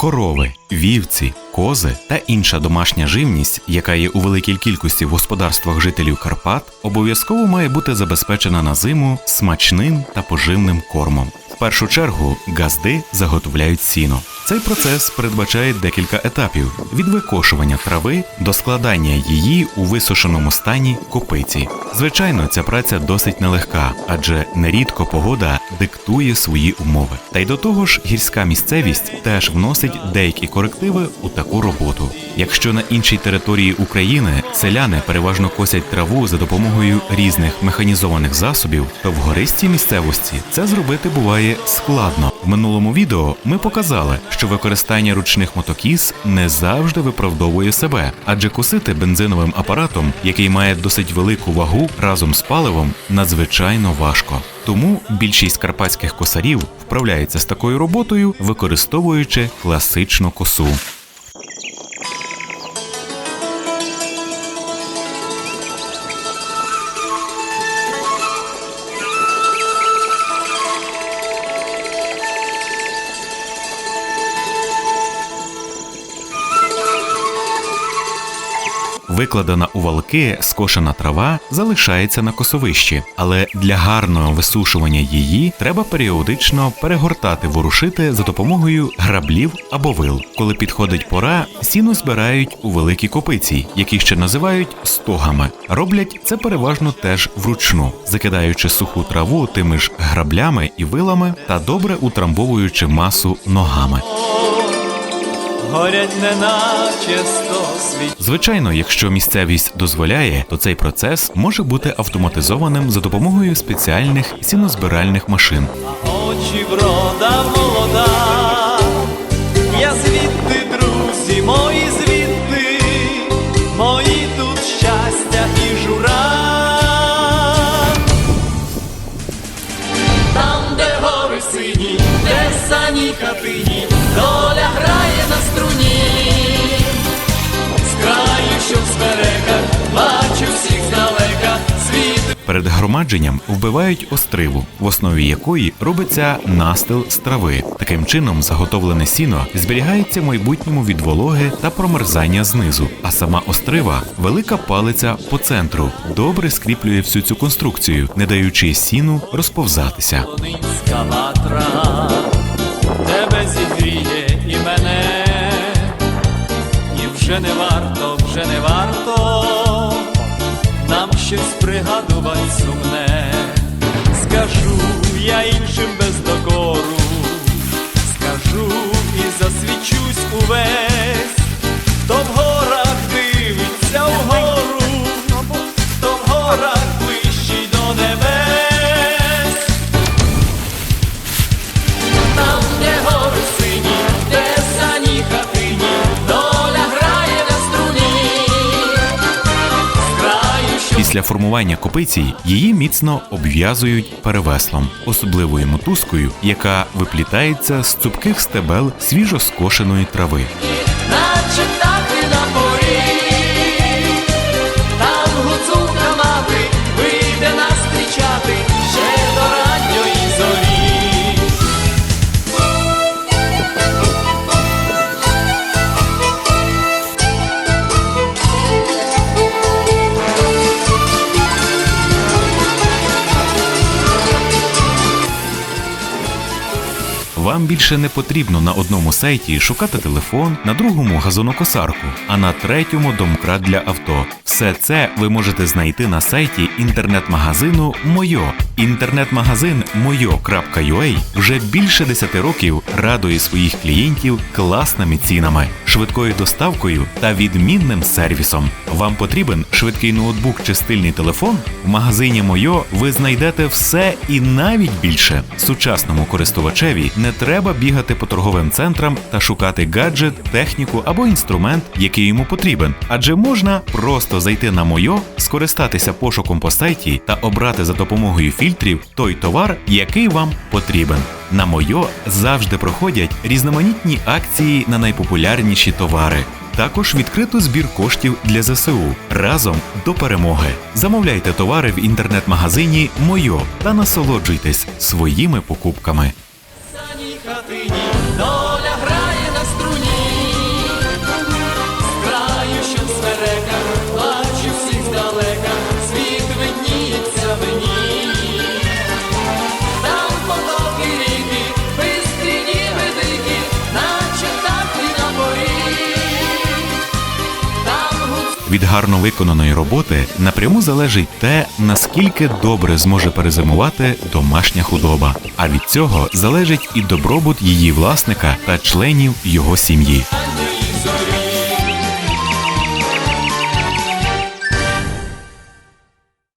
Корови, вівці, кози та інша домашня живність, яка є у великій кількості в господарствах жителів Карпат, обов'язково має бути забезпечена на зиму смачним та поживним кормом. Першу чергу газди заготовляють сіно. Цей процес передбачає декілька етапів: від викошування трави до складання її у висушеному стані копиці. Звичайно, ця праця досить нелегка, адже нерідко погода диктує свої умови. Та й до того ж, гірська місцевість теж вносить деякі корективи у таку роботу. Якщо на іншій території України селяни переважно косять траву за допомогою різних механізованих засобів, то в гористій місцевості це зробити буває складно. В минулому відео ми показали, що використання ручних мотокіз не завжди виправдовує себе, адже косити бензиновим апаратом, який має досить велику вагу разом з паливом, надзвичайно важко. Тому більшість карпатських косарів вправляється з такою роботою, використовуючи класичну косу. Викладена у валки скошена трава залишається на косовищі, але для гарного висушування її треба періодично перегортати ворушити за допомогою граблів або вил. Коли підходить пора, сіно збирають у великі копиці, які ще називають стогами. Роблять це переважно теж вручну, закидаючи суху траву тими ж граблями і вилами та добре утрамбовуючи масу ногами. Горять неначе сто світ. Звичайно, якщо місцевість дозволяє, то цей процес може бути автоматизованим за допомогою спеціальних сінозбиральних машин. Очі врода молода, Перед громадженням вбивають остриву, в основі якої робиться настил з трави. Таким чином, заготовлене сіно зберігається в майбутньому від вологи та промерзання знизу. А сама острива велика палиця по центру, добре скріплює всю цю конструкцію, не даючи сіну розповзатися. Тебе зігріє і мене, і вже не варто, вже не варто щось пригадувати сумне. Скажу я іншим без докору, скажу і засвічусь увесь, Після формування копиці її міцно обв'язують перевеслом, особливою мотузкою, яка виплітається з цупких стебел свіжоскошеної трави. Вам більше не потрібно на одному сайті шукати телефон, на другому газонокосарку, а на третьому домкрат для авто. Все це ви можете знайти на сайті інтернет-магазину Мойо. Інтернет-магазин moyo.ua вже більше 10 років радує своїх клієнтів класними цінами, швидкою доставкою та відмінним сервісом. Вам потрібен швидкий ноутбук чи стильний телефон? В магазині Мойо ви знайдете все і навіть більше. Сучасному користувачеві не треба бігати по торговим центрам та шукати гаджет, техніку або інструмент, який йому потрібен, адже можна просто зайти на Мойо, скористатися пошуком по сайті та обрати за допомогою фільтрів той товар, який вам потрібен. На Мойо завжди проходять різноманітні акції на найпопулярніші товари. Також відкрито збір коштів для ЗСУ разом до перемоги. Замовляйте товари в інтернет-магазині Мойо та насолоджуйтесь своїми покупками. Хатині Від гарно виконаної роботи напряму залежить те, наскільки добре зможе перезимувати домашня худоба. А від цього залежить і добробут її власника та членів його сім'ї.